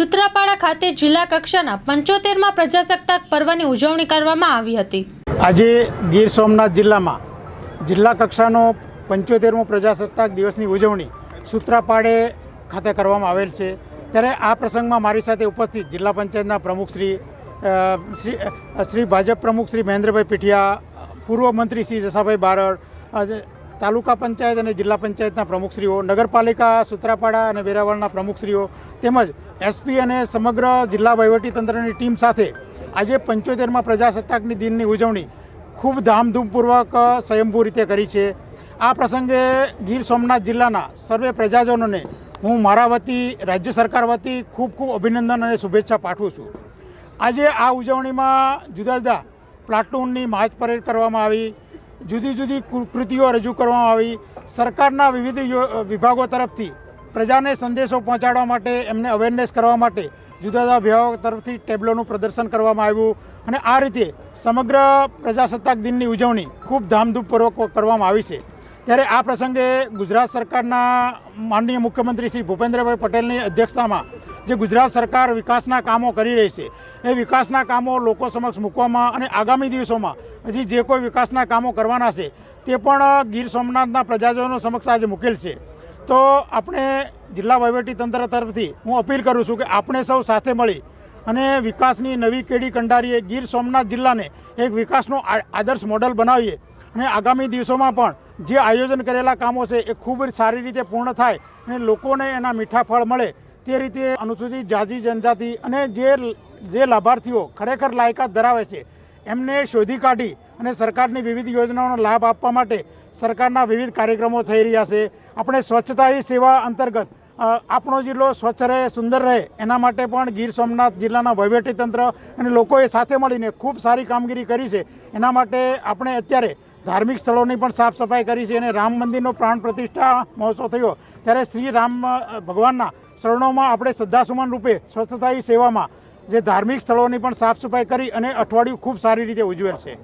સુત્રાપાડા ખાતે જિલ્લા કક્ષાના પંચોતેરમાં પ્રજાસત્તાક પર્વની ઉજવણી કરવામાં આવી હતી. આજે ગીર સોમનાથ જિલ્લામાં જિલ્લા કક્ષાનો પંચોતેરમો પ્રજાસત્તાક દિવસની ઉજવણી સુત્રાપાડે ખાતે કરવામાં આવેલ છે. ત્યારે આ પ્રસંગમાં મારી સાથે ઉપસ્થિત જિલ્લા પંચાયતના પ્રમુખ શ્રી શ્રી શ્રી ભાજપ પ્રમુખ શ્રી મહેન્દ્રભાઈ પીઠિયા, પૂર્વ મંત્રી શ્રી જસાભાઈ બારડ તાલુકા પંચાયત અને જિલ્લા પંચાયતના પ્રમુખશ્રીઓ, નગરપાલિકા સુત્રાપાડા અને વેરાવળના પ્રમુખશ્રીઓ તેમજ એસપી અને સમગ્ર જિલ્લા વહીવટીતંત્રની ટીમ સાથે આજે પંચોતેરમાં પ્રજાસત્તાકની દિનની ઉજવણી ખૂબ ધામધૂમપૂર્વક સ્વયંભૂ રીતે કરી છે. આ પ્રસંગે ગીર સોમનાથ જિલ્લાના સર્વે પ્રજાજનોને હું મારા વતી, રાજ્ય સરકાર વતી ખૂબ ખૂબ અભિનંદન અને શુભેચ્છા પાઠવું છું. આજે આ ઉજવણીમાં જુદા જુદા પ્લાટૂનની માર્ચ પરેડ કરવામાં આવી. જુદી જુદી કૃતિઓ રજૂ કરવામાં આવી. સરકારના વિવિધ વિભાગો તરફથી પ્રજાને સંદેશો પહોંચાડવા માટે, એમને અવેરનેસ કરવા માટે જુદા જુદા વિભાગો તરફથી ટેબ્લોનું પ્રદર્શન કરવામાં આવ્યું અને આ રીતે સમગ્ર પ્રજાસત્તાક દિનની ઉજવણી ખૂબ ધામધૂમપૂર્વક કરવામાં આવી છે. ત્યારે આ પ્રસંગે ગુજરાત સરકારના માનનીય મુખ્યમંત્રી શ્રી ભૂપેન્દ્રભાઈ પટેલની અધ્યક્ષતામાં જે ગુજરાત સરકાર વિકાસના કામો કરી રહી છે, એ વિકાસના કામો લોકો સમક્ષ મૂકવામાં અને આગામી દિવસોમાં હજી જે કોઈ વિકાસના કામો કરવાના છે, તે પણ ગીર સોમનાથના પ્રજાજનો સમક્ષ આજે મૂકેલ છે. તો આપણે જિલ્લા વહીવટીતંત્ર તરફથી હું અપીલ કરું છું કે આપણે સૌ સાથે મળી અને વિકાસની નવી કેડી કંડારીએ ગીર સોમનાથ જિલ્લાને એક વિકાસનો આદર્શ મોડલ બનાવીએ. અને આગામી દિવસોમાં પણ જે આયોજન કરેલા કામો છે એ ખૂબ જ સારી રીતે પૂર્ણ થાય અને લોકોને એના મીઠા ફળ મળે તે રીતે અનુસૂચિત જાતિ, જનજાતિ અને જે જે લાભાર્થીઓ ખરેખર લાયકાત ધરાવે છે, એમને શોધી કાઢી અને સરકારની વિવિધ યોજનાઓનો લાભ આપવા માટે સરકારના વિવિધ કાર્યક્રમો થઈ રહ્યા છે. આપણે સ્વચ્છતા સેવા અંતર્ગત આપણો જિલ્લો સ્વચ્છ રહે, સુંદર રહે, એના માટે પણ ગીર સોમનાથ જિલ્લાના વહીવટીતંત્ર અને લોકોએ સાથે મળીને ખૂબ સારી કામગીરી કરી છે. એના માટે આપણે અત્યારે ધાર્મિક સ્થળોની પણ સાફ સફાઈ કરી છે અને રામ મંદિરનો પ્રાણ પ્રતિષ્ઠા મહોત્સવ થયો. ત્યારે શ્રી રામ ભગવાનના શરણોમાં આપણે શ્રદ્ધાસુમન રૂપે સ્વચ્છતા સેવામાં જે ધાર્મિક સ્થળોની પણ સાફ સફાઈ કરી અને અઠવાડિયું ખૂબ સારી રીતે ઉજવેલ છે.